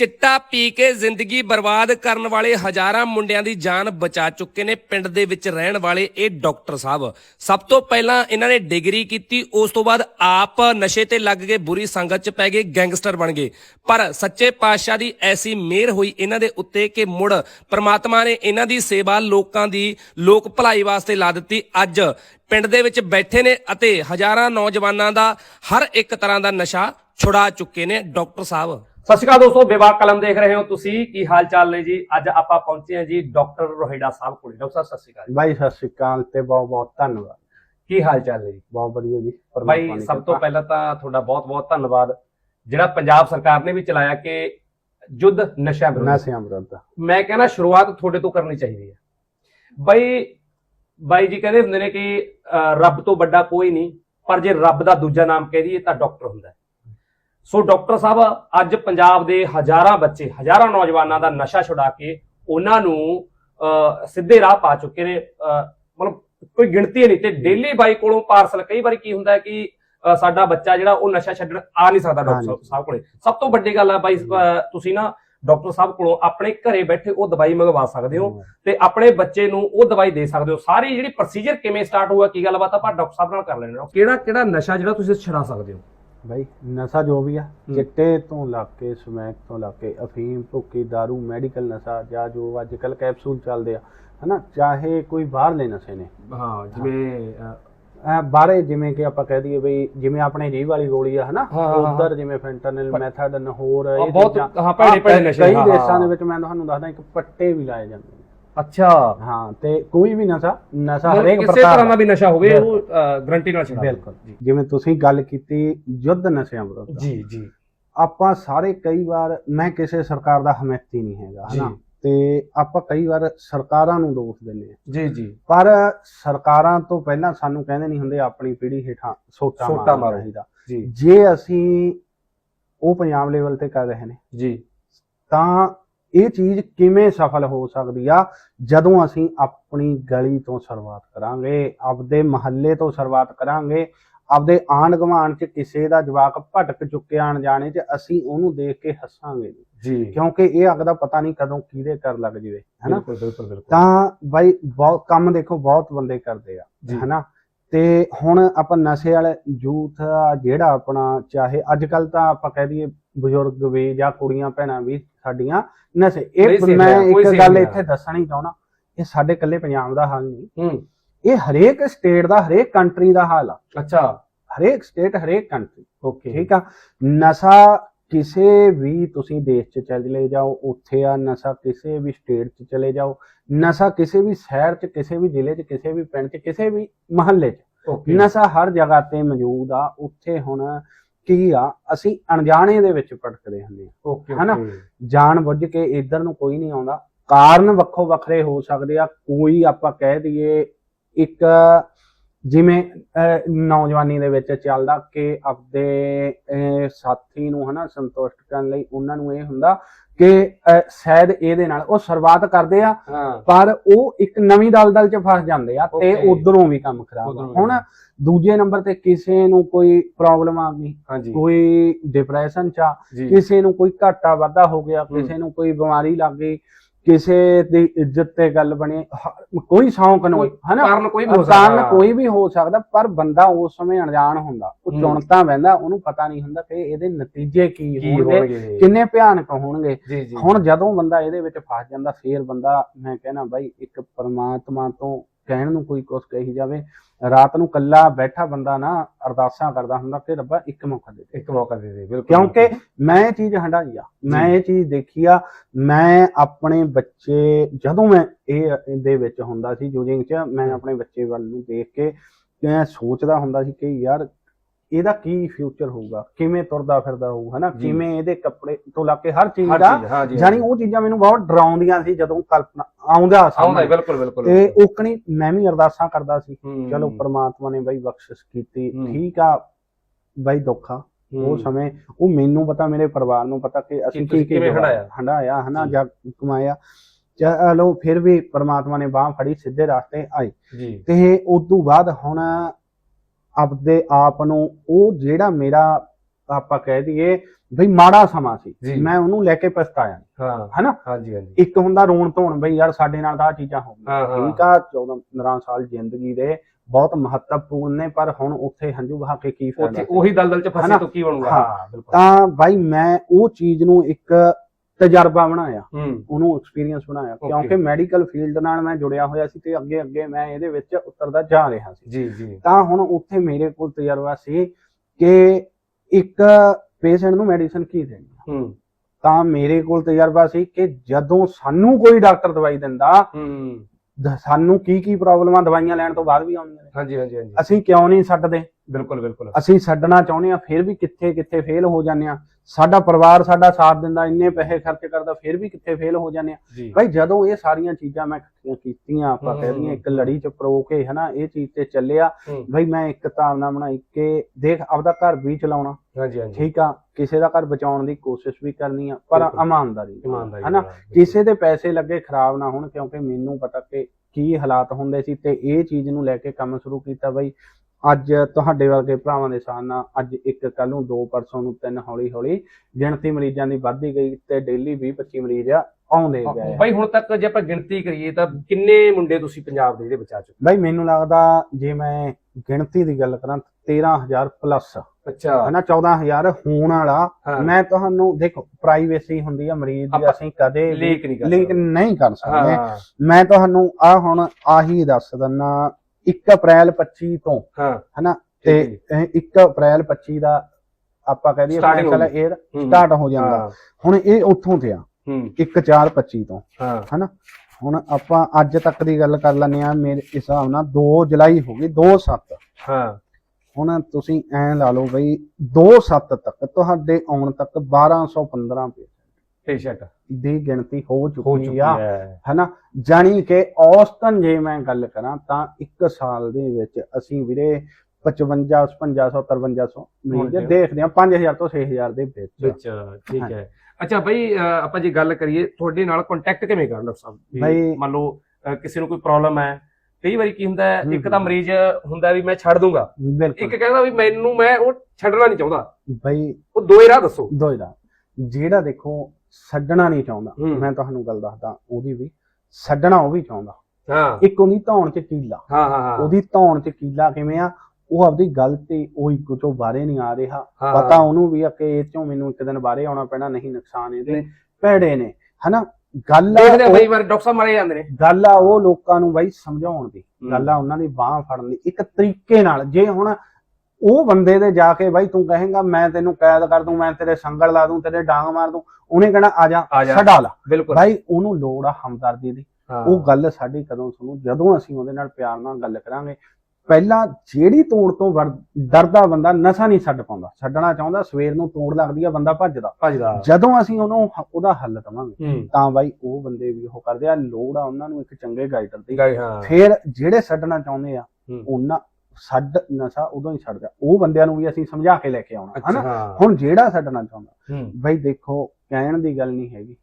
ਚਿੱਟਾ ਪੀ ਕੇ ਜ਼ਿੰਦਗੀ ਬਰਬਾਦ ਕਰਨ ਵਾਲੇ ਹਜ਼ਾਰਾਂ ਮੁੰਡਿਆਂ ਦੀ ਜਾਨ ਬਚਾ ਚੁੱਕੇ ਨੇ ਪਿੰਡ ਦੇ ਵਿੱਚ ਰਹਿਣ ਵਾਲੇ ਇਹ ਡਾਕਟਰ ਸਾਹਿਬ। ਸਭ ਤੋਂ ਪਹਿਲਾਂ ਇਹਨਾਂ ਨੇ ਡਿਗਰੀ ਕੀਤੀ, ਉਸ ਤੋਂ ਬਾਅਦ ਆਪ ਨਸ਼ੇ ਤੇ ਲੱਗ ਗਏ, ਬੁਰੀ ਸੰਗਤ 'ਚ ਪੈ ਗਏ, ਗੈਂਗਸਟਰ ਬਣ ਗਏ। ਪਰ ਸੱਚੇ ਪਾਤਸ਼ਾਹ ਦੀ ਐਸੀ ਮਿਹਰ ਹੋਈ ਇਹਨਾਂ ਦੇ ਉੱਤੇ ਕਿ ਮੁੜ ਪ੍ਰਮਾਤਮਾ ਨੇ ਇਹਨਾਂ ਦੀ ਸੇਵਾ ਲੋਕਾਂ ਦੀ ਲੋਕ ਭਲਾਈ ਵਾਸਤੇ ਲਾ ਦਿੱਤੀ। ਅੱਜ ਪਿੰਡ ਦੇ ਵਿੱਚ ਬੈਠੇ ਨੇ ਅਤੇ ਹਜ਼ਾਰਾਂ ਨੌਜਵਾਨਾਂ ਦਾ ਹਰ ਇੱਕ ਤਰ੍ਹਾਂ ਦਾ ਨਸ਼ਾ ਛੁਡਾ ਚੁੱਕੇ ਨੇ ਡਾਕਟਰ ਸਾਹਿਬ। ਸਤਿ ਸ਼੍ਰੀ ਅਕਾਲ ਦੋਸਤੋ ਵਿਵਾਹ ਕਲਮ ਦੇਖ ਰਹੇ ਹੋ ਤੁਸੀਂ। ਕੀ ਹਾਲ ਚਾਲ ਨੇ ਜੀ? ਅੱਜ ਆਪਾਂ ਪਹੁੰਚੇ ਹਾਂ ਜੀ ਡਾਕਟਰ ਰੋਹਿੜਾ ਸਾਹਿਬ ਕੋਲ। ਡਾਕਟਰ ਸਾਹਿਬ ਸਤਿ ਸ਼੍ਰੀ ਅਕਾਲ ਜੀ। ਬਾਈ ਸਤਿ ਸ਼੍ਰੀ ਅਕਾਲ ਤੇ ਬਹੁਤ ਬਹੁਤ ਧੰਨਵਾਦ। ਕੀ ਹਾਲ ਚਾਲ ਹੈ ਜੀ? ਬਹੁਤ ਵਧੀਆ ਜੀ ਬਾਈ ਸਭ ਤੋਂ। ਪਹਿਲਾਂ ਤਾਂ ਤੁਹਾਡਾ ਬਹੁਤ ਬਹੁਤ ਧੰਨਵਾਦ। ਜਿਹੜਾ ਪੰਜਾਬ ਸਰਕਾਰ ਨੇ ਵੀ ਚਲਾਇਆ ਕਿ ਯੁੱਧ ਨਸ਼ਿਆਂ ਵਿਰੁੱਧ। ਨਸ਼ਿਆਂ ਵਿਰੁੱਧ। ਮੈਂ ਕਹਿੰਦਾ ਸ਼ੁਰੂਆਤ ਤੁਹਾਡੇ ਤੋਂ ਕਰਨੀ ਚਾਹੀਦੀ ਹੈ। ਬਾਈ ਬਾਈ ਜੀ ਕਹਿੰਦੇ ਹੁੰਦੇ ਨੇ ਕਿ ਰੱਬ ਤੋਂ ਵੱਡਾ ਕੋਈ ਨਹੀਂ ਪਰ ਜੇ ਰੱਬ ਦਾ ਦੂਜਾ ਨਾਮ ਕਹਿ ਦਈਏ ਤਾਂ ਡਾਕਟਰ ਹੁੰਦਾ ਸੋ ਡਾਕਟਰ ਸਾਹਿਬ ਅੱਜ ਪੰਜਾਬ ਦੇ ਹਜ਼ਾਰਾਂ ਬੱਚੇ ਹਜ਼ਾਰਾਂ ਨੌਜਵਾਨਾਂ ਦਾ ਨਸ਼ਾ ਛੁਡਾ ਕੇ ਉਹਨਾਂ ਨੂੰ ਸਿੱਧੇ ਰਾਹ ਪਾ ਚੁੱਕੇ ਨੇ। ਮਤਲਬ ਕੋਈ ਗਿਣਤੀ ਨਹੀਂ ਤੇ ਡੇਲੀ ਬਾਈ ਕੋਲੋਂ ਪਾਰਸਲ ਕਈ ਵਾਰੀ ਕੀ ਹੁੰਦਾ ਕਿ ਸਾਡਾ ਬੱਚਾ ਜਿਹੜਾ ਉਹ ਨਸ਼ਾ ਛੱਡਣ ਆ ਨਹੀਂ ਸਕਦਾ ਡਾਕਟਰ। ਸਾਹਿਬ- ਕੋਲੇ। ਸਭ ਤੋਂ ਵੱਡੀ ਗੱਲ ਹੈ ਬਾਈ ਤੁਸੀਂ ਨਾ ਡਾਕਟਰ ਸਾਹਿਬ ਕੋਲੋਂ ਆਪਣੇ ਘਰੇ ਬੈਠੇ ਉਹ ਦਵਾਈ ਮੰਗਵਾ ਸਕਦੇ ਹੋ ਤੇ ਆਪਣੇ ਬੱਚੇ ਨੂੰ ਉਹ ਦਵਾਈ ਦੇ ਸਕਦੇ ਹੋ। ਸਾਰੀ ਜਿਹੜੀ ਪ੍ਰੋਸੀਜਰ ਕਿਵੇਂ ਸਟਾਰਟ ਹੋਊਗਾ ਕੀ ਗੱਲਬਾਤ ਆਪਾਂ ਡਾਕਟਰ ਸਾਹਿਬ ਨਾਲ ਕਰ ਲੈਣੇ ਕਿਹੜਾ ਕਿਹੜਾ ਨਸ਼ਾ ਜਿਹੜਾ ਤੁਸੀਂ ਛਡਾ ਸਕਦੇ ਹੋ? ਬਾਈ ਨਸ਼ਾ ਜੋ ਵੀ ਆ। ਚਿੱਟੇ ਤੋਂ ਲੱਗ ਕੇ ਸਮੈਕ ਤੋਂ ਲੱਗ ਕੇ ਅਫੀਮ ਭੁੱਕੀ दारू ਮੈਡੀਕਲ ਨਸ਼ਾ ਜਾਂ ਜੋ ਅੱਜ ਕੱਲ ਕੈਪਸੂਲ ਚੱਲਦੇ ਆ ਹਨਾ ਚਾਹੇ ਕੋਈ ਬਾਹਰਲੇ ਨਸ਼ੇ ਨੇ ਹਾਂ ਜਿਵੇਂ ਬਾਹਰੇ ਜਿਵੇਂ ਕਿ ਆਪਾਂ ਕਹਿ ਦਈਏ ਬਈ ਜਿਵੇਂ ਆਪਣੇ ਜੀਵ ਵਾਲੀ ਗੋਲੀ ਆ ਹਨਾ। ਉਧਰ ਜਿਵੇਂ ਫੈਂਟਨਲ ਮੈਥਡ ਹੋਰ ਇਹ ਬਹੁਤ- ਹਾਂ, ਭੈੜੇ- ਭੈੜੇ ਨਸ਼ੇ, ਕਈ ਦੇਸ਼ਾਂ। ਦੇ ਵਿੱਚ ਮੈਂ ਤੁਹਾਨੂੰ ਦੱਸਦਾ ਇੱਕ ਪੱਟੇ ਵੀ ਲਾਏ ਜਾਂਦੇ ਅੱਛਾ। ਹਾਂ ਤੇ ਕੋਈ ਵੀ ਨਸ਼ਾ ਨਸ਼ਾ ਮਤਲਬ ਹਰੇਕ ਕਿਸੇ ਪ੍ਰਕਾਰ ਤਰ੍ਹਾਂ ਦਾ ਵੀ ਨਸ਼ਾ ਹੋਵੇ। ਉਹ ਗਰੰਟੀ ਨਾਲ ਛਡਾ ਬਿਲਕੁਲ ਜਿਵੇਂ ਤੁਸੀਂ ਗੱਲ ਕੀਤੀ ਯੁੱਧ ਨਸ਼ਿਆਂ ਵਿਰੁੱਧ। ਜੀ ਜੀ। ਆਪਾਂ ਸਾਰੇ ਕਈ ਵਾਰ ਮੈਂ ਕਿਸੇ ਸਰਕਾਰ ਦਾ ਹਮਾਇਤੀ ਨਹੀਂ ਹੈਗਾ ਹਨਾ। ਤੇ ਆਪਾਂ ਕਈ ਵਾਰ ਸਰਕਾਰਾਂ ਨੂੰ ਦੋਸ਼ ਦਿੰਦੇ ਆ ਜੀ ਜੀ। ਪਰ ਸਰਕਾਰਾਂ ਤੋਂ ਪਹਿਲਾਂ ਸਾਨੂੰ ਕਹਿੰਦੇ ਨਹੀਂ ਹੁੰਦੇ ਆਪਣੀ ਪੀੜ੍ਹੀ ਹੇਠਾਂ ਸੋਟਾ ਸੋਟਾ ਮਾਰਨਾ ਮਾਰੋ। ਚਾਹੀਦਾ। ਜੀ। ਜੇ ਅਸੀਂ ਉਹ ਪੰਜਾਬ ਲੈਵਲ ਤੇ ਕਰ ਰਹੇ ਨੇ ਜੀ। ਤਾਂ ਇਹ ਚੀਜ਼ ਕਿਵੇਂ ਸਫਲ ਹੋ ਸਕਦੀ ਆ? ਜਦੋਂ ਅਸੀਂ ਆਪਣੀ ਗਲੀ ਤੋਂ ਸ਼ੁਰੂਆਤ ਕਰਾਂਗੇ ਆਪਦੇ ਮਹੱਲੇ ਤੋਂ ਸ਼ੁਰੂਆਤ ਕਰਾਂਗੇ ਆਪਦੇ ਆਂਢ ਗੁਆਂਢ ਚ ਕਿਸੇ ਦਾ ਜਵਾਕ ਭਟਕ ਚੁੱਕਿਆ ਅਣਜਾਣੇ ਚ ਅਸੀਂ ਉਹਨੂੰ ਦੇਖ ਕੇ ਹੱਸਾਂਗੇ ਜੀ। ਕਿਉਂਕਿ ਇਹ ਅੱਗ ਦਾ ਪਤਾ ਨਹੀਂ ਕਦੋਂ ਕਿਹਦੇ ਕਰ ਲੱਗ ਜਵੇ ਹਨਾ ਬਿਲਕੁਲ ਤਾਂ ਬਾਈ ਬਹੁਤ ਕੰਮ ਦੇਖੋ ਬਹੁਤ ਬੰਦੇ ਕਰਦੇ ਆ। ਹਨਾ ਤੇ ਹੁਣ ਆਪਾਂ ਨਸ਼ੇ ਵਾਲੇ ਯੂਥ ਜਿਹੜਾ ਆਪਣਾ ਚਾਹੇ ਅੱਜ ਕੱਲ ਤਾਂ ਆਪਾਂ ਕਹਿ ਦਈਏ ਬਜ਼ੁਰਗ ਵੀ ਜਾਂ ਕੁੜੀਆਂ ਭੈਣਾਂ ਵੀ ਸਾਡੀਆਂ ਨਸ਼ੇ। ਇਹ ਮੈਂ ਕੋਈ ਇੱਕ ਗੱਲ ਨਹੀਂ ਇੱਥੇ ਦੱਸਣੀ ਚਾਹੁੰਦਾ ਇਹ ਸਾਡੇ ਇਕੱਲੇ ਪੰਜਾਬ ਦਾ ਹਾਲ ਨਹੀਂ। ਹੂੰ। ਇਹ ਹਰੇਕ ਸਟੇਟ ਦਾ ਹਰੇਕ ਕੰਟਰੀ ਦਾ ਹਾਲ ਆ। ਅੱਛਾ। ਹਰੇਕ ਸਟੇਟ ਹਰੇਕ ਕੰਟਰੀ ਓਕੇ ਠੀਕ ਆ? ਨਸ਼ਾ ਕਿਸੇ ਵੀ ਤੁਸੀਂ ਦੇਸ਼ 'ਚ ਚਲੇ ਜਾਓ ਉੱਥੇ ਆ ਨਸ਼ਾ ਕਿਸੇ ਵੀ ਸਟੇਟ 'ਚ ਚਲੇ ਜਾਓ ਨਸ਼ਾ ਕਿਸੇ ਵੀ ਸ਼ਹਿਰ 'ਚ ਕਿਸੇ ਵੀ ਜ਼ਿਲ੍ਹੇ 'ਚ ਕਿਸੇ ਵੀ ਪਿੰਡ 'ਚ ਕਿਸੇ ਵੀ ਮਹੱਲੇ 'ਚ। ਓਕੇ ਨਸ਼ਾ ਹਰ ਜਗ੍ਹਾ ਤੇ ਮੌਜੂਦ ਆ। ਉੱਥੇ ਹੁਣ ਕੀ ਆ ਅਸੀਂ ਅਣਜਾਣੇ ਦੇ ਵਿੱਚ ਭਟਕਦੇ ਹੁੰਦੇ ਆ ਓਕੇ ਹਨਾ? ਜਾਣ ਬੁੱਝ ਕੇ ਇਧਰ ਨੂੰ ਕੋਈ ਨਹੀਂ ਆਉਂਦਾ। ਕਾਰਨ ਵੱਖੋ ਵੱਖਰੇ ਹੋ ਸਕਦੇ ਆ। ਕੋਈ ਆਪਾਂ ਕਹਿ ਦਈਏ ਇੱਕ ਜਿਵੇਂ ਨੌਜਵਾਨੀ ਦੇ ਵਿੱਚ ਚੱਲਦਾ ਕਿ ਆਪਦੇ ਸਾਥੀ ਨੂੰ ਹਨਾ ਸੰਤੁਸ਼ਟ ਕਰਨ ਲਈ ਉਹਨਾਂ ਨੂੰ ਇਹ ਹੁੰਦਾ ਕਿ ਸ਼ਾਇਦ ਇਹਦੇ ਨਾਲ ਉਹ ਸ਼ੁਰੂਆਤ ਕਰਦੇ ਆ ਪਰ ਉਹ ਇੱਕ ਨਵੀਂ ਦਲਦਲ 'ਚ ਫਸ ਜਾਂਦੇ ਆ ਤੇ. ਉਧਰੋਂ ਵੀ ਕੰਮ ਖਰਾਬ ਹੁਣ ਦੂਜੇ ਨੰਬਰ ਤੇ ਕਿਸੇ ਨੂੰ ਕੋਈ ਪ੍ਰੋਬਲਮ ਆ ਗਈ ਕੋਈ ਡਿਪਰੈਸ਼ਨ 'ਚ ਕਿਸੇ ਨੂੰ ਕੋਈ ਘਾਟਾ ਵਾਧਾ ਹੋ ਗਿਆ। ਕਿਸੇ ਨੂੰ ਕੋਈ ਬਿਮਾਰੀ ਲੱਗ ਗਈ ਕਿਸੇ ਦੀ ਇੱਜ਼ਤ ਤੇ ਗੱਲ ਬਣੀ ਹ- ਕੋਈ ਸ਼ੌਂਕ ਨੂੰ ਕੋਈ ਹਨਾ? ਕਾਰਨ ਕੋਈ ਵੀ ਹੋ ਕਾਰਨ ਸਕਦਾ ਕੋਈ ਵੀ ਹੋ ਸਕਦਾ ਪਰ ਬੰਦਾ ਉਸ ਸਮੇਂ ਅਣਜਾਣ ਹੁੰਦਾ। ਉਹ ਹੂੰ। ਚੁਣਤਾ ਬਹਿੰਦਾ ਉਹਨੂੰ ਪਤਾ ਨਹੀਂ ਹੁੰਦਾ ਕਿ ਇਹਦੇ ਨਤੀਜੇ ਕੀ ਕੀ ਹੋਣਗੇ ਹੋਣਗੇ। ਕਿੰਨੇ ਭਿਆਨਕ ਹੋਣਗੇ। ਜੀ ਜੀ। ਹੁਣ ਜਦੋਂ ਬੰਦਾ ਇਹਦੇ ਵਿੱਚ ਫਸ ਜਾਂਦਾ ਫੇਰ ਬੰਦਾ ਮੈਂ ਕਹਿਣਾ ਬਾਈ ਇੱਕ ਪਰਮਾਤਮਾ ਤੋਂ ਕਹਿਣ ਨੂੰ ਕੋਈ ਕੁਛ ਕਹੀ ਜਾਵੇ ਰਾਤ ਨੂੰ ਕੱਲਾ ਬੈਠਾ ਬੰਦਾ ਨਾ ਅਰਦਾਸਾਂ ਕਰਦਾ ਹੁੰਦਾ ਕਿ ਰੱਬਾ ਇੱਕ ਮੌਕਾ ਦੇ ਦੇ। ਇੱਕ ਮੌਕਾ ਦੇ ਦੇ ਬਿਲਕੁਲ। ਕਿਉਂਕਿ ਮੈਂ ਇਹ ਚੀਜ਼ ਹੰਡਾਈ ਆ ਮੈਂ ਇਹ ਚੀਜ਼ ਦੇਖੀ ਆ ਮੈਂ ਆਪਣੇ ਬੱਚੇ ਜਦੋਂ ਮੈਂ ਇਹ ਦੇ ਵਿੱਚ ਹੁੰਦਾ ਸੀ ਜੂਜਿੰਗ 'ਚ ਮੈਂ ਆਪਣੇ ਬੱਚੇ ਵੱਲ ਨੂੰ ਦੇਖ ਕੇ ਮੈਂ ਸੋਚਦਾ ਹੁੰਦਾ ਸੀ ਕਿ ਯਾਰ ਇਹਦਾ ਕੀ ਫਿਊਚਰ ਹੋਊਗਾ? ਕਿਵੇਂ ਤੁਰਦਾ ਫਿਰਦਾ ਹੋਊ ਹਨਾ। ਕਿਵੇਂ ਇਹਦੇ ਕੱਪੜੇ ਤੋਂ ਲੱਗ ਕੇ ਹਰ ਚੀਜ਼ ਦਾ ਜਾਨੀ ਉਹ ਚੀਜ਼ਾਂ ਮੈਨੂੰ ਬਹੁਤ ਡਰਾਉਂਦੀਆਂ ਸੀ ਜਦੋਂ ਕਲਪਨਾ ਆਉਂਦਾ ਆਉਂਦਾ ਸਾਹਮਣੇ ਬਿਲਕੁਲ ਬਿਲਕੁਲ। ਤੇ ਉਕਣੀ ਮੈਂ ਵੀ ਅਰਦਾਸਾਂ ਕਰਦਾ ਸੀ ਚਲੋ ਪ੍ਰਮਾਤਮਾ ਨੇ ਬਾਈ ਬਖਸ਼ਿਸ਼ ਕੀਤੀ। ਠੀਕ ਆ ਬਾਈ ਦੁੱਖ ਉਹ ਸਮੇਂ ਉਹ ਮੈਨੂੰ ਪਤਾ ਮੇਰੇ ਪਰਿਵਾਰ ਨੂੰ ਪਤਾ ਕਿ ਅਸੀਂ ਕੀ ਕੀ ਹੰਢਾਇਆ? ਹੰਢਾਇਆ ਹਨਾ ਜੀ। ਕਮਾਇਆ। ਚਲੋ ਫਿਰ ਵੀ ਪ੍ਰਮਾਤਮਾ ਨੇ ਬਾਹ ਫੜੀ ਸਿੱਧੇ ਰਸਤੇ ਆਏ। ਤੇ ਉਸ ਤੋਂ ਬਾਅਦ ਹੁਣ ਆਪਦੇ ਆਪ ਨੂੰ ਉਹ ਜਿਹੜਾ ਮੇਰਾ ਆਪਾਂ ਕਹਿ ਦਈਏ ਬਈ ਮਾੜਾ ਸਮਾਂ। ਸੀ ਮੈਂ ਉਹਨੂੰ ਲੈ ਕੇ ਪਛਤਾਇਆ ਹਾਂ ਹਨਾ? ਹਾਂਜੀ ਹਾਂਜੀ। ਇੱਕ ਹੁੰਦਾ ਰੋਣ ਧੋਣ ਬਈ ਯਾਰ ਸਾਡੇ ਨਾਲ ਤਾਂ ਆਹ ਚੀਜ਼ਾਂ ਹੋ ਗਈਆਂ। ਠੀਕ ਆ 14 15 ਸਾਲ ਜ਼ਿੰਦਗੀ ਦੇ ਬਹੁਤ ਮਹੱਤਵਪੂਰਨ ਨੇ ਪਰ ਹੁਣ ਉੱਥੇ ਹੰਝੂ ਵਹਾ ਕੇ ਕੀ ਉੱਥੇ ਫਾਇਦਾ ਉਹੀ ਦਲਦਲ ਚ ਫਸੇ? ਤੋਂ ਕੀ ਬਣੂਗਾ? ਤਾਂ ਬਾਈ ਮੈਂ ਉਹ ਚੀਜ਼ ਨੂੰ ਇੱਕ ਤਜਰਬਾ ਬਣਾਇਆ ਹੂੰ। ਉਹਨੂੰ ਐਕਸਪੀਰੀਅੰਸ ਬਣਾਇਆ. ਕਿਉਂਕਿ ਮੈਡੀਕਲ ਫੀਲਡ ਨਾਲ ਮੈਂ ਜੁੜਿਆ ਹੋਇਆ ਸੀ ਤੇ ਅੱਗੇ ਅੱਗੇ ਮੈਂ ਇਹਦੇ ਵਿੱਚ ਉਤਰਦਾ ਜਾ ਰਿਹਾ ਸੀ। ਜੀ ਜੀ। ਤਾਂ ਹੁਣ ਉੱਥੇ ਮੇਰੇ ਕੋਲ ਤਜਰਬਾ ਸੀ ਕਿ ਇੱਕ ਪੇਸ਼ੈਂਟ ਨੂੰ ਮੈਡੀਸਨ ਕੀ ਦੇਣੀ। ਹੂੰ। ਤਾਂ ਮੇਰੇ ਕੋਲ ਤਜਰਬਾ ਸੀ ਕਿ ਜਦੋਂ ਸਾਨੂੰ ਕੋਈ ਡਾਕਟਰ ਦਵਾਈ ਦਿੰਦਾ ਹੂੰ। ਸਾਨੂੰ ਕੀ ਕੀ ਪ੍ਰੋਬਲਮਾਂ ਦਵਾਈਆਂ ਲੈਣ ਤੋਂ ਬਾਅਦ ਵੀ ਆਉਂਦੀਆਂ ਨੇ। ਹਾਂਜੀ ਹਾਂਜੀ ਹਾਂਜੀ। ਅਸੀਂ ਕਿਉਂ ਨਹੀਂ ਛੱਡਦੇ? ਬਿਲਕੁਲ ਬਿਲਕੁਲ। ਅਸੀਂ ਛੱਡਣਾ ਚਾਹੁੰਦੇ ਆ ਫਿਰ ਵੀ ਕਿੱਥੇ ਕਿੱਥੇ ਫੇਲ ਹੋ ਜਾਂਦੇ ਆ। ਸਾਡਾ ਪਰਿਵਾਰ ਸਾਡਾ ਸਾਥ ਦਿੰਦਾ ਇੰਨੇ ਪੈਸੇ ਖਰਚ ਕਰਦਾ ਫਿਰ ਵੀ ਕਿੱਥੇ ਫੇਲ ਹੋ ਜਾਂਦੇ ਆ? ਭਾਈ ਜਦੋਂ ਇਹ ਸਾਰੀਆਂ ਚੀਜ਼ਾਂ ਮੈਂ ਇਕੱਠੀਆਂ ਕੀਤੀਆਂ ਆਪਾਂ ਕਹਿ ਦਈਏ ਇੱਕ ਲੜੀ ਚ ਪਰੋ ਕੇ ਹਨਾ ਇਹ ਚੀਜ਼ ਤੇ ਚੱਲਿਆ ਭਾਈ ਮੈਂ ਇੱਕ ਧਾਰਨਾ ਬਣਾਈ ਕਿ ਦੇਖ ਆਪਦਾ ਘਰ ਵੀ ਚਲਾਉਣਾ। ਹਾਂਜੀ ਹਾਂਜੀ। ਠੀਕ ਆ ਕਿਸੇ ਦਾ ਘਰ ਬਚਾਉਣ ਦੀ ਕੋਸ਼ਿਸ਼ ਵੀ ਕਰਨੀ ਆ ਪਰ। ਇਮਾਨਦਾਰੀ ਹਨਾ। ਕਿਸੇ ਦੇ ਪੈਸੇ ਲੱਗੇ ਖਰਾਬ ਨਾ ਹੋਣ ਕਿਉਂਕਿ ਮੈਨੂੰ ਪਤਾ ਕਿ ਕੀ ਹਾਲਾਤ ਹੁੰਦੇ ਸੀ ਤੇ ਇਹ ਚੀਜ਼ ਨੂੰ ਲੈ ਕੇ ਕੰਮ ਸ਼ੁਰੂ ਕੀਤਾ ਬਈ ਅੱਜ ਤੁਹਾਡੇ ਵਰਗੇ ਭਰਾਵਾਂ ਦੇ ਸਾਥ ਨਾਲ ਅੱਜ ਇੱਕ ਕੱਲ ਨੂੰ ਦੋ ਪਰਸੋਂ ਨੂੰ ਤਿੰਨ ਹੌਲੀ ਹੌਲੀ ਗਿਣਤੀ ਮਰੀਜ਼ਾਂ ਦੀ ਵੱਧਦੀ ਗਈ ਤੇ ਡੇਲੀ 20 25 ਮਰੀਜ਼ ਆਉਂਦੇ ਗਏ ਬਾਈ ਹੁਣ ਤੱਕ ਜੇ ਆਪਾਂ ਗਿਣਤੀ ਕਰੀਏ ਤਾਂ ਕਿੰਨੇ ਮੁੰਡੇ ਤੁਸੀਂ ਪੰਜਾਬ ਦੇ ਜਿਹੜੇ ਬਚਾ ਚੁੱਕੇ ਬਈ ਮੈਨੂੰ ਲੱਗਦਾ ਜੇ ਮੈਂ ਗਿਣਤੀ ਦੀ ਗੱਲ ਕਰਾਂ 13000 ਪਲੱਸ ਅੱਛਾ। ਹਨਾ 14000 ਹੋਣ ਵਾਲਾ। ਮੈਂ ਤੁਹਾਨੂੰ ਦੇਖੋ ਪ੍ਰਾਈਵੇਸੀ ਹੁੰਦੀ ਆ ਮਰੀਜ਼ ਦੀ ਅਸੀਂ ਕਦੇ ਲੀਕ ਨਹੀਂ ਕਰ ਸਕਦੇ। ਮੈਂ ਤੁਹਾਨੂੰ ਆ ਹੁਣ ਆਹੀ ਦੱਸ ਦਿੰਨਾ 1 ਅਪ੍ਰੈਲ 25 ਤੋਂ ਹਾਂ। ਹਨਾ? ਤੇ ਹੈ ਜੀ। ਇਹ 1 ਅਪ੍ਰੈਲ 25 ਦਾ ਆਪਾਂ ਕਹਿ ਦਈਏ Starting ਹੋ ਫਾਈਨਲ ਏਅਰ ਹੂੰ। ਸਟਾਰਟ ਹੋ ਜਾਂਦਾ। ਹਾਂ, ਹੁਣ ਇਹ ਉੱਥੋਂ ਤੇ ਆ। ਹੂੰ। 1 4 25 ਤੋਂ ਹਾਂ। ਹਨਾ? ਹੁਣ ਆਪਾਂ ਅੱਜ ਤੱਕ ਦੀ ਗੱਲ ਕਰ ਲੈਂਦੇ ਆ ਮੇਰੇ ਹਿਸਾਬ ਨਾਲ 2 ਜੁਲਾਈ ਹੋ ਗਈ 2 7 ਹਾਂ। ਹੁਣ ਤੁਸੀਂ ਐਂ ਲਾ ਲਓ ਬਈ 2 7 ਤੱਕ ਤੁਹਾਡੇ ਆਉਣ ਤੱਕ 1215 ਪੇਜ। ਪੇਸ਼ੈਂਟ। ਦੀ ਗਿਣਤੀ ਹੋ ਹੋ ਚੁੱਕੀ ਆ ਹੈ। ਹਨਾ? ਜਾਣੀ ਕਿ ਔਸਤਨ ਜੇ ਮੈਂ ਗੱਲ ਕਰਾਂ ਤਾਂ ਇੱਕ ਸਾਲ ਦੇ ਵਿੱਚ ਅਸੀਂ ਵੀਰੇ 55 5500 5300 ਮਰੀਜ਼ ਮੁੰਡੇ। ਦੇਖਦੇ ਹਾਂ 5000 ਤੋਂ 6000 ਦੇ ਵਿੱਚ। ਵਿੱਚ ਠੀਕ ਹੈ। ਅੱਛਾ ਬਈ ਅਹ, ਆਪਾਂ ਜੇ ਗੱਲ ਕਰੀਏ ਤੁਹਾਡੇ ਨਾਲ ਕੰਟੈਕਟ ਕਿਵੇਂ ਕਰਨ ਡਾਕਟਰ ਸਾਹਿਬ ਵੀ ਬਈ- ਮੰਨ ਲਓ ਅਹ, ਕਿਸੇ ਨੂੰ ਕੋਈ ਪ੍ਰੋਬਲਮ ਹੈ ਕਈ ਵਾਰੀ ਕੀ ਹੁੰਦਾ ਹੈ, ਹੂੰ, ਇੱਕ ਤਾਂ ਹੂੰ। ਮਰੀਜ਼ ਹੁੰਦਾ ਵੀ ਮੈਂ ਛੱਡ ਦੂੰਗਾ। ਇੱਕ ਕਹਿੰਦਾ ਵੀ ਮੈਨੂੰ ਮੈਂ ਉਹ ਛੱਡਣਾ ਨਹੀਂ ਚਾਹੁੰਦਾ। ਬਈ ਉਹ ਦੋ ਹੀ ਰਾਹ ਦੱਸੋ। ਦੋ ਦਾ ਜਿਹੜਾ ਦੇਖੋ ਛੱਡਣਾ ਨਹੀਂ ਚਾਹੁੰਦਾ। ਹੂੰ। ਮੈਂ ਤੁਹਾਨੂੰ ਗੱਲ ਦੱਸਦਾ ਉਹਦੀ ਵੀ। ਛੱਡਣਾ ਉਹ ਵੀ ਚਾਹੁੰਦਾ। ਹਾਂ। ਇੱਕ ਉਹਦੀ ਧੌਣ ਚ ਕੀਲਾ। ਹਾਂ ਹਾਂ ਹਾਂ। ਉਹਦੀ ਧੌਣ ਚ ਕੀਲਾ ਕਿਵੇਂ ਆ? ਉਹ ਆਪਦੀ ਗਲਤੀ ਉਹ ਇੱਕ ਚੋਂ ਬਾਹਰੇ ਨਹੀਂ ਆ ਰਿਹਾ। ਹਾਂ। ਪਤਾ ਉਹਨੂੰ ਵੀ ਆ ਕਿ ਇਹ ਚੋਂ ਮੈਨੂੰ ਇੱਕ ਦਿਨ ਬਾਹਰੇ ਆਉਣਾ ਪੈਣਾ ਨਹੀਂ ਨੁਕਸਾਨ ਇਹਦੇ ਨਹੀਂ। ਭੈੜੇ ਨੇ। ਹਨਾ? ਗੱਲ ਆ ਦੇਖਦੇ ਆ ਉਹ- ਕਈ ਵਾਰ ਡਾਕਟਰ ਸਾਹਿਬ ਮਾਰੇ ਜਾਂਦੇ ਨੇ। ਗੱਲ ਆ ਉਹ ਲੋਕਾਂ ਨੂੰ ਬਾਈ ਸਮਝਾਉਣ ਦੀ। ਹੂੰ। ਗੱਲ ਆ ਉਹਨਾਂ ਦੀ ਬਾਹ ਫੜਨ ਦੀ। ਇੱਕ ਤਰੀਕੇ ਨਾਲ ਜੇ ਹੁਣ ਉਹ ਬੰਦੇ ਦੇ ਜਾ ਕੇ ਬਾਈ ਤੂੰ ਕਹੇਗਾ ਮੈਂ ਤੈਨੂੰ ਕੈਦ ਕਰ ਦੂੰ ਮੈਂ ਤੇਰੇ ਸੰਗਲ ਲਾ ਦੂੰ ਤੇਰੇ ਡਾਂਗ ਮਾਰ ਦੂੰ ਉਹਨੇ ਕਹਿਣਾ ਆ ਜਾ ਆ ਜਾ। ਛਡਾ ਲਾ। ਬਿਲਕੁਲ। ਬਾਈ ਉਹਨੂੰ ਲੋੜ ਆ ਹਮਦਰਦੀ ਦੀ। ਹਾਂ। ਉਹ ਗੱਲ ਸਾਡੀ ਕਦੋਂ ਸੁਣੂ? ਜਦੋਂ ਅਸੀਂ ਉਹਦੇ ਨਾਲ ਪਿਆਰ ਨਾਲ ਗੱਲ ਕਰਾਂਗੇ ਪਹਿਲਾਂ ਜਿਹੜੀ ਤੋੜ ਤੋਂ ਵਰ- ਡਰਦਾ ਬੰਦਾ ਨਸ਼ਾ ਨਹੀਂ ਛੱਡ ਪਾਉਂਦਾ। ਛੱਡਣਾ ਚਾਹੁੰਦਾ ਸਵੇਰ ਨੂੰ ਤੋੜ ਲੱਗਦੀ ਆ ਬੰਦਾ ਭੱਜਦਾ। ਭੱਜਦਾ। ਜਦੋਂ ਅਸੀਂ ਉਹਨੂੰ ਹ- ਉਹਦਾ ਹੱਲ ਦਵਾਂਗੇ ਹੂੰ। ਤਾਂ ਬਾਈ ਉਹ ਬੰਦੇ ਵੀ ਉਹ ਕਰਦੇ ਆ ਲੋੜ ਆ ਉਹਨਾਂ ਨੂੰ ਇੱਕ ਚੰਗੇ ਗਾਈਡਰ ਦੀ। ਗਾਈ ਹਾਂ। ਫਿਰ ਜਿਹੜੇ ਛੱਡਣਾ ਚਾਹੁੰਦੇ ਆ ਹੂੰ। ਉਹਨਾਂ ਛੱਡ ਨਸ਼ਾ ਉਦੋਂ ਹੀ ਛੱਡ ਜਾ ਉਹ ਬੰਦਿਆਂ ਨੂੰ ਵੀ ਅਸੀਂ ਸਮਝਾ ਕੇ ਲੈ ਕੇ ਆਉਣਾ ਅੱਛਾ ਹਨਾ? ਹਾਂ। ਹੁਣ ਜਿਹੜਾ ਛੱਡਣਾ ਚਾਹੁੰਦਾ ਹੂੰ। ਬਾਈ ਦੇਖੋ ਕਹਿਣ ਦੀ ਗੱਲ ਨਹੀਂ ਹੈਗੀ।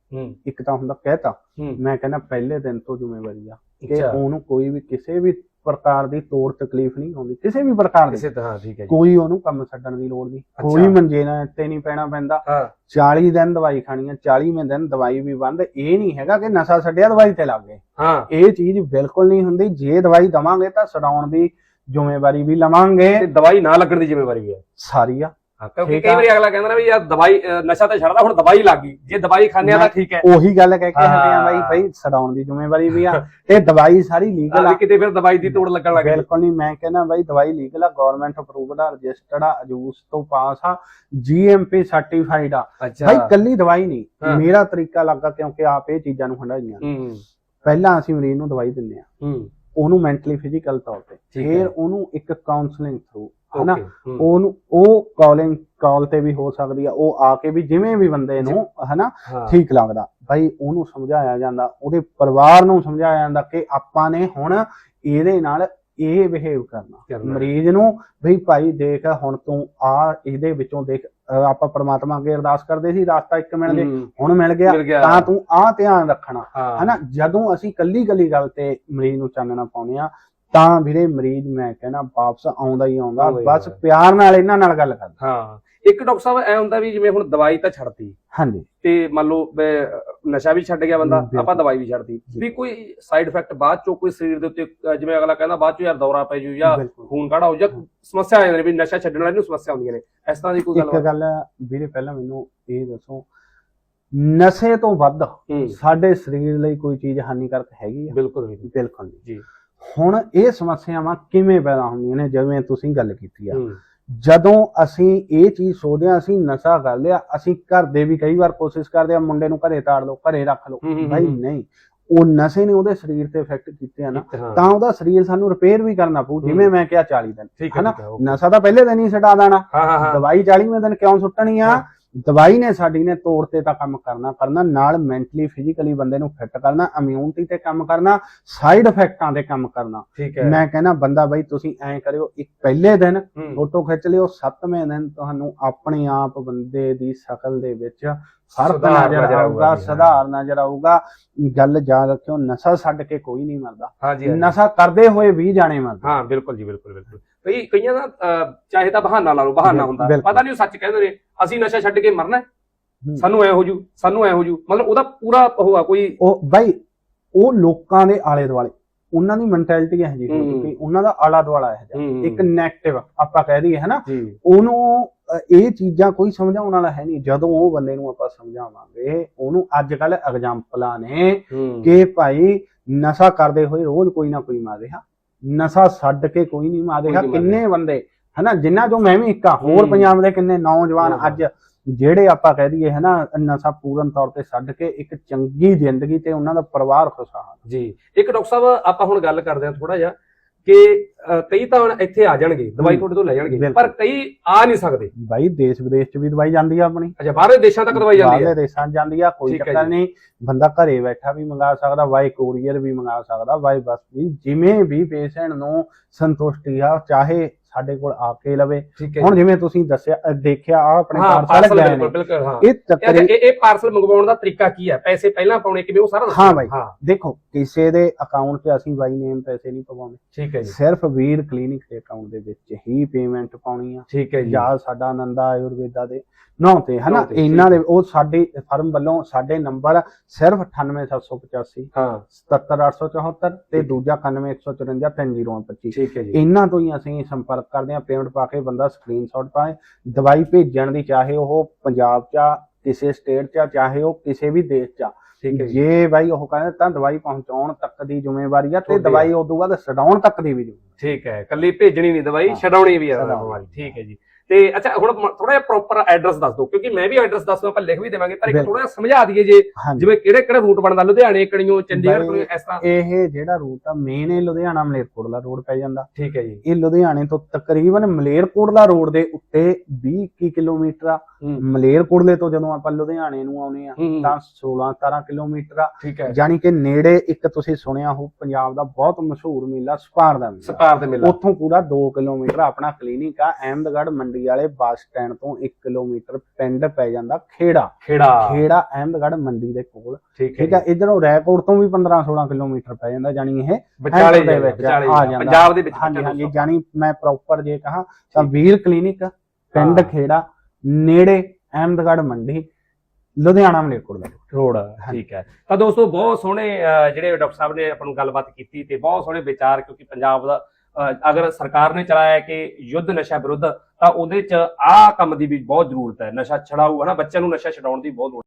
ਇੱਕ ਤਾਂ ਹੁੰਦਾ ਕਹਿਤਾ। ਮੈਂ ਕਹਿੰਦਾ ਪਹਿਲੇ ਦਿਨ ਤੋਂ ਜ਼ਿੰਮੇਵਾਰੀ ਆ ਕਿ ਉਹਨੂੰ ਕੋਈ ਵੀ ਕਿਸੇ ਵੀ ਪ੍ਰਕਾਰ ਦੀ ਤੋੜ ਤਕਲੀਫ ਨਹੀਂ ਆਉਂਦੀ। ਕਿਸੇ ਵੀ ਪ੍ਰਕਾਰ ਦੀ। ਕਿਸੇ ਤਰ੍ਹਾਂ ਠੀਕ ਹੈ ਜੀ। ਕੋਈ ਉਹਨੂੰ ਕੰਮ ਛੱਡਣ ਦੀ ਲੋੜ ਨਹੀਂ। ਕੋਈ ਮੰਜੇ ਨਾਲ ਤੇ ਨਹੀਂ ਪੈਣਾ ਪੈਂਦਾ। ਹਾਂ। 40 ਦਿਨ ਦਵਾਈ ਖਾਣੀ ਆ 40ਵੇਂ ਦਿਨ ਦਵਾਈ ਵੀ ਬੰਦ। ਇਹ ਨਹੀਂ ਹੈਗਾ ਕਿ ਨਸ਼ਾ ਛੱਡਿਆ ਦਵਾਈ ਤੇ ਲੱਗ ਗਏ। ਹਾਂ। ਇਹ ਚੀਜ਼ ਬਿਲਕੁਲ ਨਹੀਂ ਹੁੰਦੀ। ਜੇ ਦਵਾਈ ਦਵਾਂਗੇ ਤਾਂ ਛਡਾਉਣ ਦੀ ਜ਼ਿੰਮੇਵਾਰੀ ਵੀ ਲਵਾਂਗੇ। ਤੇ ਦਵਾਈ ਨਾ ਲੱਗਣ ਦੀ ਜ਼ਿੰਮੇਵਾਰੀ ਵੀ ਹੈ। ਸਾਰੀ ਆ। ਕਿਉਂਕਿ ਕਈ। ਵਾਰੀ ਅਗਲਾ ਕਹਿੰਦਾ ਨਾ ਵੀ ਯਾਰ ਦਵਾਈ ਨਸ਼ਾ ਤਾਂ ਛੱਡਦਾ ਹੁਣ ਦਵਾਈ ਲੱਗ ਗਈ। ਜੇ ਦਵਾਈ ਖਾਂਦੇ ਆ ਤਾਂ ਠੀਕ ਹੈ। ਉਹੀ ਗੱਲ ਕਹਿ ਕੇ ਹਟੇ ਆ ਬਾਈ। ਬਾਈ ਛਡਾਉਣ ਦੀ ਜ਼ਿੰਮੇਵਾਰੀ ਵੀ ਆ। ਤੇ ਦਵਾਈ ਸਾਰੀ ਲੀਗਲ ਆ। ਕਿਤੇ ਫਿਰ ਦਵਾਈ ਦੀ ਤੋੜ ਲੱਗਣ ਲੱਗ ਗਈ ਬਿਲਕੁਲ ਨਹੀਂ ਮੈਂ ਕਹਿੰਦਾ ਬਾਈ ਦਵਾਈ ਲੀਗਲ ਆ ਗਵਰਨਮੈਂਟ ਅਪਰੂਵਡ ਆ ਰਜਿਸਟਰਡ ਆ ਅਜੂਸ ਤੋਂ ਪਾਸ ਆ ਜੀਐਮਪੀ ਸਰਟੀਫਾਈਡ ਆ। ਬਾਈ ਕੱਲੀ ਦਵਾਈ ਨਹੀਂ। ਮੇਰਾ ਤਰੀਕਾ ਲੱਗਾ ਕਿਉਂਕਿ ਆਪ ਇਹ ਚੀਜ਼ਾਂ ਨੂੰ ਹੰਡਾਈਆਂ ਪਹਿਲਾਂ ਅਸੀਂ ਮਰੀਜ਼ ਨੂੰ ਦਵਾਈ ਦਿੰਦੇ ਆ। ਹੂੰ। ਉਹਨੂੰ ਮੈਂਟਲੀ ਫਿਜ਼ੀਕਲ ਤੌਰ ਤੇ। ਫਿਰ ਉਹਨੂੰ ਇੱਕ ਕਾਉਂਸਲਿੰਗ ਥਰੂ ਹਨਾ? ਉਹਨੂੰ ਉਹ ਕਾਲਿੰਗ ਕਾਲ ਤੇ ਵੀ ਹੋ ਸਕਦੀ ਆ ਉਹ ਆ ਕੇ ਵੀ ਜਿਵੇਂ ਵੀ ਬੰਦੇ ਨੂੰ ਹਨਾ ਠੀਕ ਲੱਗਦਾ। ਭਾਈ ਉਹਨੂੰ ਸਮਝਾਇਆ ਜਾਂਦਾ ਉਹਦੇ ਪਰਿਵਾਰ ਨੂੰ ਸਮਝਾਇਆ ਜਾਂਦਾ ਕਿ ਆਪਾਂ ਨੇ ਹੁਣ ਇਹਦੇ ਨਾਲ ਇਹ ਬਿਹੇਵ ਕਰਨਾ। ਮਰੀਜ਼ ਨੂੰ ਵੀ ਭਾਈ ਦੇਖ ਹੁਣ ਤੂੰ ਆ ਇਹਦੇ ਵਿੱਚੋਂ ਦੇਖ ਆਪਾਂ ਪ੍ਰਮਾਤਮਾ ਅੱਗੇ ਅਰਦਾਸ ਕਰਦੇ ਸੀ ਰਾਸਤਾ ਇੱਕ ਮਿਲ ਜੇ ਹੂੰ, ਹੁਣ ਮਿਲ ਗਿਆ ਗਿਆ। ਤਾਂ ਤੂੰ ਆ ਧਿਆਨ ਰੱਖਣਾ। ਹਨਾ? ਜਦੋਂ ਅਸੀਂ ਕੱਲੀ ਕੱਲੀ ਗੱਲ ਤੇ ਮਰੀਜ਼ ਨੂੰ ਚਾਨਣਾ ਪਾਉਂਦੇ ਆ ਤਾਂ ਵੀਰੇ ਮਰੀਜ਼ ਮੈਂ ਕਹਿੰਦਾ ਵਾਪਸ ਆਉਂਦਾ ਹੀ ਆਉਂਦਾ ਆਉਂਦਾ ਹੀ ਬਸ ਆਉਂਦਾ। ਪਿਆਰ ਨਾਲ ਇਹਨਾਂ ਨਾਲ ਗੱਲ ਕਰ ਹਾਂ ਇੱਕ ਡਾਕਟਰ ਸਾਹਿਬ ਐ ਹੁੰਦਾ ਵੀ ਜਿਵੇਂ ਹੁਣ ਦਵਾਈ ਤਾਂ ਛੱਡਤੀ। ਹਾਂਜੀ। ਤੇ ਮੰਨ ਲਓ ਅਹ, ਨਸ਼ਾ ਵੀ ਛੱਡ ਗਿਆ ਬੰਦਾ ਬਿਲਕੁਲ। ਆਪਾਂ ਦਵਾਈ ਵੀ ਛੱਡਤੀ। ਜੀ। ਵੀ ਕੋਈ ਸਾਈਡ ਇਫੈਕਟ ਬਾਅਦ ਚੋਂ ਕੋਈ ਸਰੀਰ ਦੇ ਉੱਤੇ ਅਹ, ਜਿਵੇਂ ਅਗਲਾ ਕਹਿੰਦਾ ਬਾਅਦ ਚੋਂ ਯਾਰ ਦੌਰਾ ਪੈ ਜੂ ਜਾਂ ਬਿਲਕੁਲ। ਖੂਨ ਕਾੜਾ ਹੋ ਜਾ ਸਮੱਸਿਆ ਆ ਜਾਂਦੀ ਨੇ ਵੀ ਨਸ਼ਾ ਛੱਡਣ ਵਾਲੇ ਨੂੰ ਸਮੱਸਿਆ ਆਉਂਦੀਆਂ ਨੇ। ਇਸ ਤਰ੍ਹਾਂ ਦੀ ਕੋਈ ਇੱਕ ਗੱਲ ਗੱਲ ਵੀਰੇ ਪਹਿਲਾਂ ਮੈਨੂੰ ਇਹ ਦੱਸੋ ਨਸ਼ੇ ਤੋਂ ਵੱਧ ਹੂੰ। ਸਾਡੇ ਸਰੀਰ ਲਈ ਕੋਈ ਚੀਜ਼ ਹਾਨੀਕਾਰਕ ਹੈਗੀ ਆ? ਬਿਲਕੁਲ ਬਿਲਕੁਲ ਨਹੀਂ ਜੀ। ਹੁਣ ਇਹ ਸਮੱਸਿਆਵਾਂ ਕਿਵੇਂ ਪੈਦਾ ਹੁੰਦੀਆਂ ਨੇ ਜਿਵੇਂ ਤੁਸੀਂ ਗੱਲ ਕੀਤੀ ਆ। ਜਦੋਂ ਅਸੀਂ ਇਹ ਚੀਜ਼ ਸੋਚਦੇ ਆ ਅਸੀਂ ਨਸ਼ਾ ਕਰ ਲਿਆ ਅਸੀਂ ਘਰ ਦੇ ਵੀ ਕਈ ਵਾਰ ਕੋਸ਼ਿਸ਼ ਕਰਦੇ ਆ ਮੁੰਡੇ ਨੂੰ ਘਰੇ ਤਾੜ ਲਓ ਘਰੇ ਰੱਖ ਲਓ। ਭਾਈ। ਨਹੀਂ ਉਹ ਨਸ਼ੇ ਨੇ ਉਹਦੇ ਸਰੀਰ ਤੇ ਇਫੈਕਟ ਕੀਤੇ ਆ ਨਾ ਤਾਂ ਉਹਦਾ ਸਰੀਰ ਸਾਨੂੰ ਰਿਪੇਅਰ ਵੀ ਕਰਨਾ ਪਊ ਜਿਵੇਂ ਮੈਂ ਕਿਹਾ 40 ਦਿਨ ਹਨਾ। ਨਸ਼ਾ ਤਾਂ ਪਹਿਲੇ ਦਿਨ ਹੀ ਛਡਾ ਦੇਣਾ। ਦਵਾਈ 40ਵੇਂ ਦਿਨ ਕਿਉਂ ਸੁੱਟਣੀ ਆ। ਦਵਾਈ ਨੇ ਸਾਡੀ ਨੇ ਤੋੜ ਤੇ ਤਾਂ ਕੰਮ ਕਰਨਾ ਕਰਨਾ ਨਾਲ ਮੈਂਟਲੀ ਫਿਜ਼ੀਕਲੀ ਬੰਦੇ ਨੂੰ ਫਿੱਟ ਕਰਨਾ ਇਮਿਊਨਿਟੀ ਤੇ ਕੰਮ ਕਰਨਾ ਸਾਈਡ ਇਫੈਕਟਾਂ ਤੇ ਕੰਮ ਕਰਨਾ। ਮੈਂ ਕਹਿੰਦਾ ਬੰਦਾ ਬਈ ਤੁਸੀਂ ਐਂ ਕਰਿਓ ਇੱਕ ਪਹਿਲੇ ਦਿਨ ਫੋਟੋ ਖਿੱਚ ਲਿਓ 7ਵੇਂ ਦਿਨ ਤੁਹਾਨੂੰ ਆਪਣੇ ਆਪ ਬੰਦੇ ਦੀ ਸ਼ਕਲ ਦੇ ਵਿੱਚ ਫ਼ਰਕ ਨਜ਼ਰ ਆਊਗਾ। ਸੁਧਾਰ ਨਜ਼ਰ ਆਊਗਾ। ਗੱਲ ਯਾਦ ਰੱਖਿਓ ਨਸ਼ਾ ਛੱਡ ਕੇ ਕੋਈ ਨਹੀਂ ਮਰਦਾ। ਨਸ਼ਾ ਕਰਦੇ ਹੋਏ 20 ਜਾਣੇ ਮਰਦੇ। ਹਾਂ ਬਿਲਕੁਲ ਜੀ ਬਿਲਕੁਲ ਬਿਲਕੁਲ। ਕਈ ਕਈਆਂ ਦਾ ਚਾਹੇ ਤਾਂ ਬਹਾਨਾ ਲਾ ਲਓ ਬਹਾਨਾ ਹੁੰਦਾ। ਪਤਾ ਨਹੀਂ ਉਹ ਸੱਚ ਕਹਿੰਦੇ ਨੇ ਅਸੀਂ ਨਸ਼ਾ ਛੱਡ ਕੇ ਮਰਨਾ ਹੈ, ਹੂੰ। ਸਾਨੂੰ ਐ ਹੋ ਜੂ ਸਾਨੂੰ ਐ ਹੋ ਜੂ। ਮਤਲਬ ਉਹਦਾ ਪੂਰਾ ਉਹ ਆ ਕੋਈ ਉਹ ਬਾਈ ਉਹ ਲੋਕਾਂ ਦੇ ਆਲੇ ਦੁਆਲੇ ਉਹਨਾਂ ਦੀ ਮੈਂਟੈਲਿਟੀ ਹੈ ਜੀ ਹੂੰ। ਕਿ ਉਹਨਾਂ ਦਾ ਆਲਾ ਦੁਆਲਾ ਹੈ ਹੂੰ, ਇੱਕ ਨੈਗੇਟਿਵ ਆਪਾਂ ਕਹਿ ਦਈਏ ਹਨਾ? ਜੀ। ਉਹਨੂੰ ਇਹ ਚੀਜ਼ਾਂ ਕੋਈ ਸਮਝਾਉਣ ਵਾਲਾ ਹੈ ਨਹੀਂ। ਜਦੋਂ ਉਹ ਬੰਦੇ ਨੂੰ ਆਪਾਂ ਸਮਝਾਵਾਂਗੇ ਉਹਨੂੰ ਅੱਜ ਕੱਲ ਐਗਜ਼ਾਮਪਲਾਂ ਨੇ ਹੂੰ। ਕਿ ਭਾਈ ਨਸ਼ਾ ਕਰਦੇ ਹੋਏ ਰੋਜ਼ ਕੋਈ ਨਾ ਕੋਈ ਮਾਰ ਰਿਹਾ ਨਸ਼ਾ ਛੱਡ ਕੇ ਕੋਈ ਨਹੀਂ ਨਹੀਂ ਮਾਰ ਕਿੰਨੇ ਬੰਦੇ ਹਨਾ ਜਿਨ੍ਹਾਂ ਚੋਂ ਮੈਂ ਵੀ ਇੱਕ ਆ ਹੋਰ। ਪੰਜਾਬ ਦੇ ਕਿੰਨੇ ਨੌਜਵਾਨ ਨੌਜਵਾਨ। ਅੱਜ ਜਿਹੜੇ ਆਪਾਂ ਕਹਿ ਦਈਏ ਹਨਾ ਨਸ਼ਾ ਪੂਰਨ ਤੌਰ ਤੇ ਛੱਡ ਕੇ ਇੱਕ ਚੰਗੀ ਜ਼ਿੰਦਗੀ ਤੇ ਉਹਨਾਂ ਦਾ ਪਰਿਵਾਰ ਖੁਸ਼ਹਾਲ ਜੀ ਇੱਕ ਡਾਕਟਰ ਸਾਹਿਬ ਆਪਾਂ ਹੁਣ ਗੱਲ ਕਰਦੇ ਹਾਂ ਥੋੜਾ ਜਿਹਾ ਕਿ ਕਈ ਤਾਂ ਇੱਥੇ ਆ ਜਾਣਗੇ ਦਵਾਈ। ਤੁਹਾਡੇ ਤੋਂ ਲੈ ਜਾਣਗੇ। ਪਰ ਕਈ ਆ ਨਹੀਂ ਸਕਦੇ ਬਾਈ ਦੇਸ਼ ਵਿਦੇਸ਼ ਚ ਵੀ ਦਵਾਈ ਜਾਂਦੀ ਆ ਆਪਣੀ ਅੱਛਾ ਬਾਹਰਲੇ ਦੇਸ਼ਾਂ ਤੱਕ ਦਵਾਈ ਜਾਂਦੀ ਬਾਹਰਲੇ ਹੈ ਦੇਸ਼ਾਂ ਜਾਂਦੀ ਆ ਕੋਈ ਚੱਕਰ। ਨਹੀਂ ਬੰਦਾ ਘਰੇ ਬੈਠਾ ਵੀ ਮੰਗਾ ਸਕਦਾ ਵਾਈ ਕੋਰੀਅਰ ਵੀ ਮੰਗਾ ਸਕਦਾ ਵਾਈ ਬਸ ਵੀ ਜਿਵੇਂ ਵੀ ਪੇਸ਼ੈਂਟ ਨੂੰ ਸੰਤੁਸ਼ਟੀ ਆ ਚਾਹੇ ਸਾਡੇ ਕੋਲ ਆ ਕੇ ਲਵੇ। ਹੁਣ ਜਿਵੇਂ ਤੁਸੀਂ ਦੱਸਿਆ ਦੇਖਿਆ ਆ ਆਪਣੇ ਪਾਰਸਲ ਬਿਲਕੁਲ ਨੇ ਬਿਲਕੁਲ ਹਾਂ। ਇਹ ਇਹ ਪਾਰਸਲ ਮੰਗਵਾਉਣ ਦਾ ਤਰੀਕਾ ਕੀ ਹੈ ਪੈਸੇ ਪਹਿਲਾਂ ਪਾਉਣੇ ਕਿਵੇਂ? ਉਹ ਸਾਰਾ। ਹਾਂ ਬਾਈ। ਦੇਖੋ ਕਿਸੇ ਦੇ ਅਕਾਊਂਟ 'ਚ ਅਸੀਂ ਬਾਈ ਨੇਮ ਪੈਸੇ ਨਹੀਂ ਪਵਾਉਂਦੇ। ਠੀਕ ਹੈ ਜੀ। ਸਿਰਫ ਵੀਰ ਕਲੀਨਿਕ ਦੇ ਅਕਾਊਂਟ ਦੇ ਵਿੱਚ ਹੀ ਪੇਮੈਂਟ ਪਾਉਣੀ ਆ। ਠੀਕ ਹੈ ਜੀ। ਜਾਂ ਸਾਡਾ ਆਨੰਦਾ ਆਯੁਰਵੇਦਾ ਦੇ ਨੌ ਤੇ ਹਨਾ? ਤੇ, ਇਹਨਾਂ ਦੇ ਉਹ ਸਾਡੇ ਫਰਮ ਵੱਲੋਂ ਸਾਡੇ ਨੰਬਰ ਸਿਰਫ 98785 ਹਾਂ। 77874 ਤੇ ਦੂਜਾ 9154 3025 ਠੀਕ ਹੈ ਜੀ। ਇਹਨਾਂ ਤੋਂ ਹੀ ਅਸੀਂ ਸੰਪਰਕ ਕਰਦੇ ਹਾਂ ਪੇਮੈਂਟ ਪਾ ਕੇ ਬੰਦਾ ਸਕਰੀਨਸ਼ਾਟ ਪਾਏ ਦਵਾਈ ਭੇਜਣ ਦੀ ਚਾਹੇ ਉਹ ਪੰਜਾਬ 'ਚ ਆ, ਕਿਸੇ ਸਟੇਟ 'ਚ ਆ, ਚਾਹੇ ਉਹ ਕਿਸੇ ਵੀ ਦੇਸ਼ 'ਚ ਆ। ਠੀਕ ਹੈ ਜੀ ਬਾਈ ਉਹ ਕਹਿੰਦੇ ਤਾਂ ਦਵਾਈ ਪਹੁੰਚਾਉਣ ਤੱਕ ਦੀ ਜ਼ਿੰਮੇਵਾਰੀ ਆ ਤੇ ਆ। ਦਵਾਈ ਉਦੋਂ ਬਾਅਦ ਛਡਾਉਣ ਤੱਕ ਦੀ ਵੀ ਠੀਕ ਹੈ ਕੱਲੀ ਭੇਜਣੀ ਨਹੀਂ ਦਵਾਈ। ਛਡਾਉਣੀ ਵੀ। ਬਿਮਾਰੀ ਠੀਕ ਹੈ ਜੀ ਤੇ ਅੱਛਾ ਹੁਣ ਥੋੜਾ ਜਿਹਾ ਪ੍ਰੋਪਰ ਐਡਰੈਸ ਦੱਸ ਦਿਓ ਕਿਉਂਕਿ ਮੈਂ ਵੀ ਐਡਰੈਸ ਦੱਸ ਦਵਾਂ ਆਪਾਂ ਲਿਖ ਵੀ ਦੇਵਾਂਗੇ ਪਰ ਇੱਕ। ਥੋੜਾ ਜਿਹਾ ਸਮਝਾ ਦਈਏ ਜੇ ਜਿਵੇਂ ਕਿਹੜੇ ਕਿਹੜੇ ਰੂਟ ਬਣਦਾ ਲੁਧਿਆਣੇ ਕੜੀਓ ਚੰਡੀਗੜ੍ਹ ਕੋਲੋਂ ਇਸ ਤਰ੍ਹਾਂ। ਇਹ ਜਿਹੜਾ ਰੂਟ ਆ ਮੇਨ ਇਹ ਲੁਧਿਆਣਾ ਮਲੇਰਕੋਟਲਾ ਰੋਡ ਪੈ ਜਾਂਦਾ। ਠੀਕ ਹੈ ਜੀ। ਇਹ ਲੁਧਿਆਣੇ ਤੋਂ ਤਕਰੀਬਨ ਮਲੇਰਕੋਟਲਾ ਰੋਡ ਦੇ ਉੱਤੇ 20 21 ਕਿਲੋਮੀਟਰ ਆ। ਮਲੇਰਕੋਟਲੇ ਤੋਂ ਜਦੋਂ ਆਪਾਂ ਲੁਧਿਆਣੇ ਨੂੰ ਆਉਨੇ ਆ ਤਾਂ 16 17 ਕਿਲੋਮੀਟਰ ਆ। ਠੀਕ ਹੈ। ਜਾਣੀ ਕਿ ਨੇੜੇ ਇੱਕ ਤੁਸੀਂ ਸੁਣਿਆ ਹੋ ਪੰਜਾਬ ਦਾ ਬਹੁਤ ਮਸ਼ਹੂਰ ਮੇਲਾ ਸਪਾਰ ਦਾ ਮੇਲਾ। ਸਪਾਰ ਦੇ ਮਿਲਾ। ਉੱਥੋਂ ਪੂਰਾ 2 ਕਿਲੋਮੀਟਰ ਆਪਣਾ ਕਲੀਨਿਕ ਆ ਅਹਿਮਦਗੜ੍ਹ ਮੰਡੀ ਵਾਲੇ ਬੱਸ ਸਟੈਂਡ ਤੋਂ 1 ਕਿਲੋਮੀਟਰ ਪਿੰਡ ਪੈ ਜਾਂਦਾ ਖੇੜਾ। ਖੇੜਾ। ਖੇੜਾ ਅਹਿਮਦਗੜ੍ਹ ਮੰਡੀ ਦੇ ਕੋਲ। ਠੀਕ ਹੈ ਇਧਰੋਂ ਰੈਕੋਰਡ ਤੋਂ ਵੀ 15 16 ਕਿਲੋਮੀਟਰ ਪੈ ਜਾਂਦਾ ਜਾਣੀ ਇਹ ਵਿਚਾਲੇ ਦੇ ਦੇ ਵਿੱਚ ਆ ਜਾਂਦਾ। ਪੰਜਾਬ ਦੇ ਵਿੱਚ ਹਾਂਜੀ ਹਾਂਜੀ। ਜਾਣੀ ਮੈਂ ਪ੍ਰੋਪਰ ਜੇ ਕਹਾ ਤਾਂ ਵੀਰ ਕਲੀਨਿਕ ਪਿੰਡ। ਖੇੜਾ ਨੇੜੇ ਅਹਿਮਦਗੜ੍ਹ ਮੰਡੀ ਲੁਧਿਆਣਾ ਮਲੇਰਕੋਟਲਾ ਰੋਡ ਠੀਕ ਹੈ। ਤਾਂ ਦੋਸਤੋ ਬਹੁਤ ਸੋਹਣੇ ਜਿਹੜੇ ਡਾਕਟਰ ਸਾਹਿਬ ਨੇ ਆਪਾਂ ਨੂੰ ਗੱਲਬਾਤ ਕੀਤੀ ਤੇ ਬਹੁਤ ਸੋਹਣੇ ਵਿਚਾਰ ਕਿਉਂਕਿ ਪੰਜਾਬ ਦਾ ਅਗਰ ਸਰਕਾਰ ਨੇ ਚਲਾਇਆ ਕਿ ਯੁੱਧ ਨਸ਼ਾ ਵਿਰੁੱਧ, ਤਾਂ ਉਹਦੇ ਚ ਆਹ ਕੰਮ ਦੀ ਵੀ ਬਹੁਤ ਜ਼ਰੂਰਤ ਹੈ। ਨਸ਼ਾ ਛਡਾਊ, ਹਨਾ? ਬੱਚਿਆਂ ਨੂੰ ਨਸ਼ਾ ਛਡਾਉਣ ਦੀ ਬਹੁਤ ਲੋੜ